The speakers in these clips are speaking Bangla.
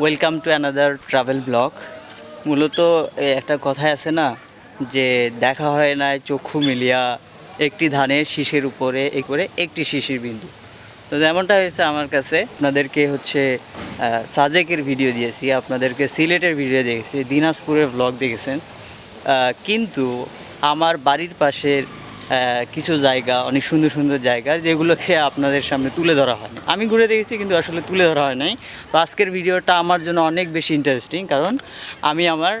Welcome to another travel blog মূলত একটা কথায় আছে না, যে দেখা হয় না চক্ষু মিলিয়া একটি ধানের শীষের উপরে এ করে একটি শিশির বিন্দু। তো যেমনটা হয়েছে আমার কাছে, আপনাদেরকে হচ্ছে সাজেকের ভিডিও দিয়েছি, আপনাদেরকে সিলেটের ভিডিও দেখেছি, দিনাজপুরের ব্লগ দেখেছেন। কিন্তু আমার বাড়ির পাশের কিছু জায়গা, অনেক সুন্দর সুন্দর জায়গা যেগুলোকে আপনাদের সামনে তুলে ধরা হয়নি। আমি ঘুরে দেখেছি কিন্তু আসলে তুলে ধরা হয় নাই। তো আজকের ভিডিওটা আমার জন্য অনেক বেশি ইন্টারেস্টিং কারণ আমি আমার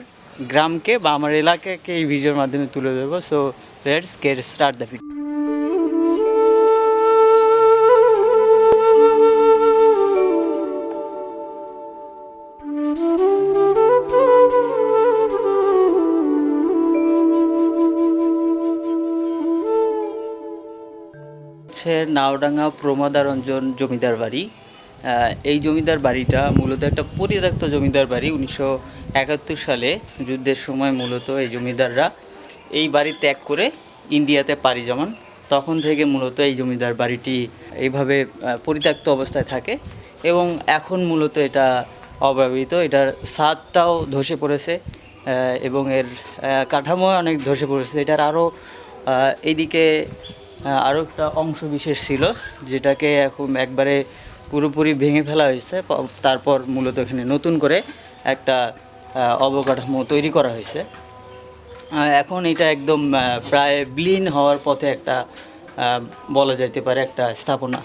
গ্রামকে বা আমার এলাকাকে এই ভিডিওর মাধ্যমে তুলে ধরবো। So let's get start the video হচ্ছে নাওডাঙ্গা প্রমোদারঞ্জন জমিদার বাড়ি। এই জমিদার বাড়িটা মূলত একটা পরিত্যক্ত জমিদার বাড়ি উনিশশো একাত্তর সালে যুদ্ধের সময় মূলত এই জমিদাররা এই বাড়ি ত্যাগ করে ইন্ডিয়াতে পাড়ি জমান। তখন থেকে মূলত এই জমিদার বাড়িটি এইভাবে পরিত্যক্ত অবস্থায় থাকে এবং এখন মূলত এটা অব্যবহৃত। এটার ছাদটাও ধসে পড়েছে এবং এর কাঠামো অনেক ধসে পড়েছে। এটার আরও এইদিকে আরও একটা অংশ বিশেষ ছিল, যেটাকে এখন একবারে পুরোপুরি ভেঙে ফেলা হয়েছে। তারপর মূলত এখানে নতুন করে একটা অবকাঠামো তৈরি করা হয়েছে। এখন এটা একদম প্রায় বিলীন হওয়ার পথে একটা বলা যেতে পারে একটা স্থাপনা।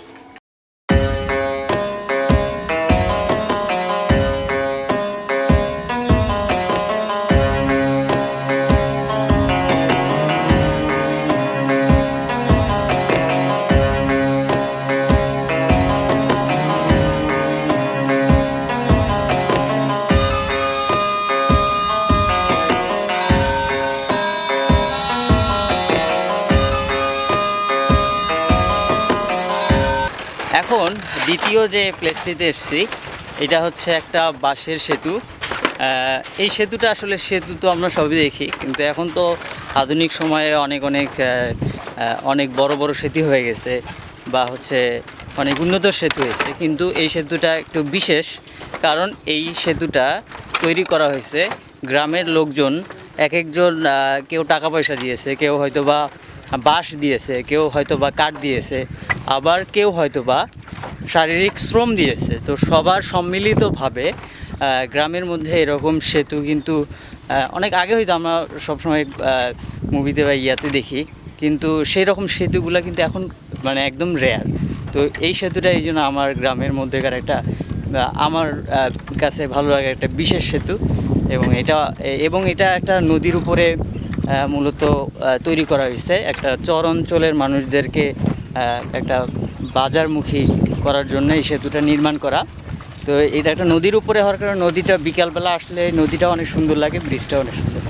এখন দ্বিতীয় যে প্লেসটিতে এসেছি, এটা হচ্ছে একটা বাঁশের সেতু। এই সেতুটা আসলে সেতু তো আমরা সবই দেখি, কিন্তু এখন তো আধুনিক সময়ে অনেক অনেক অনেক বড় বড় সেতু হয়ে গেছে বা হচ্ছে অনেক উন্নত সেতু হয়েছে। কিন্তু এই সেতুটা একটু বিশেষ, কারণ এই সেতুটা তৈরি করা হয়েছে গ্রামের লোকজন। এক একজন কেউ টাকা পয়সা দিয়েছে, কেউ হয়তো বা বাঁশ দিয়েছে, কেউ হয়তো বা কাঠ দিয়েছে। আবার কেউ হয়তো বা শারীরিক শ্রম দিয়েছে। তো সবার সম্মিলিতভাবে গ্রামের মধ্যে এরকম সেতু কিন্তু অনেক আগে হয়তো আমরা সবসময় মুভিতে বা ইয়াতে দেখি, কিন্তু সেই রকম সেতুগুলো কিন্তু এখন মানে একদম রেয়ার তো এই সেতুটা এই জন্য আমার গ্রামের মধ্যেকার একটা আমার কাছে ভালো লাগে একটা বিশেষ সেতু এবং এটা এবং এটা একটা নদীর উপরে মূলত তৈরি করা হয়েছে। একটা চর অঞ্চলের মানুষদেরকে একটা বাজারমুখী করার জন্য এই সেতুটা নির্মাণ করা। তো এটা একটা নদীর উপরে হওয়ার কারণে নদীটা বিকালবেলা আসলে নদীটা অনেক সুন্দর লাগে ব্রিজটা অনেক সুন্দর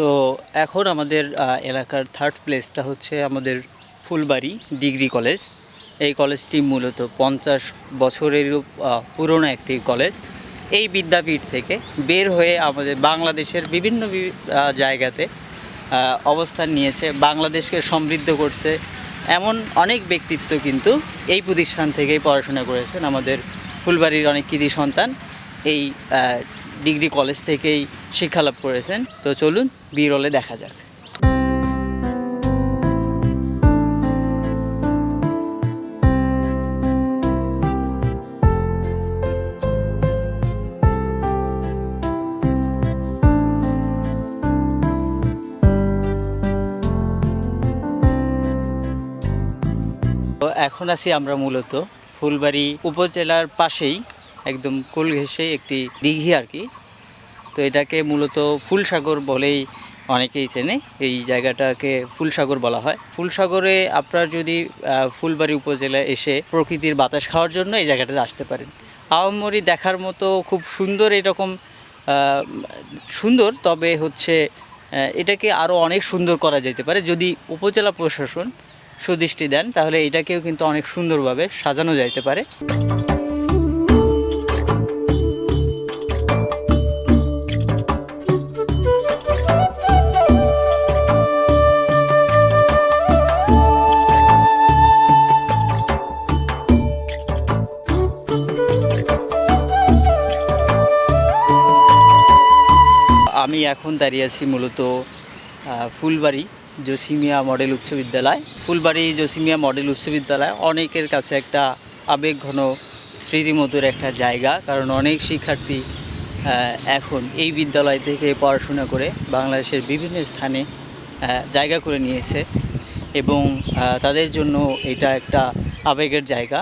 তো এখন আমাদের এলাকার থার্ড প্লেসটা হচ্ছে আমাদের ফুলবাড়ি ডিগ্রি কলেজ। এই কলেজটি মূলত পঞ্চাশ বছরেরও পুরনো একটি কলেজ। এই বিদ্যাপীঠ থেকে বের হয়ে আমাদের বাংলাদেশের বিভিন্ন জায়গাতে অবস্থান নিয়েছে, বাংলাদেশকে সমৃদ্ধ করছে। এমন অনেক ব্যক্তিত্ব কিন্তু এই প্রতিষ্ঠান থেকেই পড়াশোনা করেছেন আমাদের ফুলবাড়ির অনেক কৃতি সন্তান। এই ডিগ্রি কলেজ থেকেই শিক্ষালাভ করেছেন। তো চলুন বিরলে দেখা যাক। এখন আছি আমরা মূলত ফুলবাড়ি উপজেলার পাশেই, একদম কুল ঘেঁষে একটি দিঘি আর কি। তো এটাকে মূলত ফুলসাগর বলেই অনেকেই চেনে। এই জায়গাটাকে ফুলসাগর বলা হয়। ফুলসাগরে আপনার যদি ফুলবাড়ি উপজেলায় এসে প্রকৃতির বাতাস খাওয়ার জন্য এই জায়গাটাতে আসতে পারেন। আওয়ামরি দেখার মতো খুব সুন্দর এরকম সুন্দর, তবে হচ্ছে এটাকে আরও অনেক সুন্দর করা যেতে পারে। যদি উপজেলা প্রশাসন সুদৃষ্টি দেন, তাহলে এটাকেও কিন্তু অনেক সুন্দরভাবে সাজানো যাইতে পারে। আমি এখন দাঁড়িয়ে আছি মূলত ফুলবাড়ি জসিমিয়া মডেল উচ্চ বিদ্যালয়। ফুলবাড়ি জসিমিয়া মডেল উচ্চ বিদ্যালয় অনেকের কাছে একটা আবেগঘন স্মৃতিমধুর একটা জায়গা, কারণ অনেক শিক্ষার্থী এখন এই বিদ্যালয় থেকে পড়াশোনা করে বাংলাদেশের বিভিন্ন স্থানে জায়গা করে নিয়েছে এবং তাদের জন্য এটা একটা আবেগের জায়গা।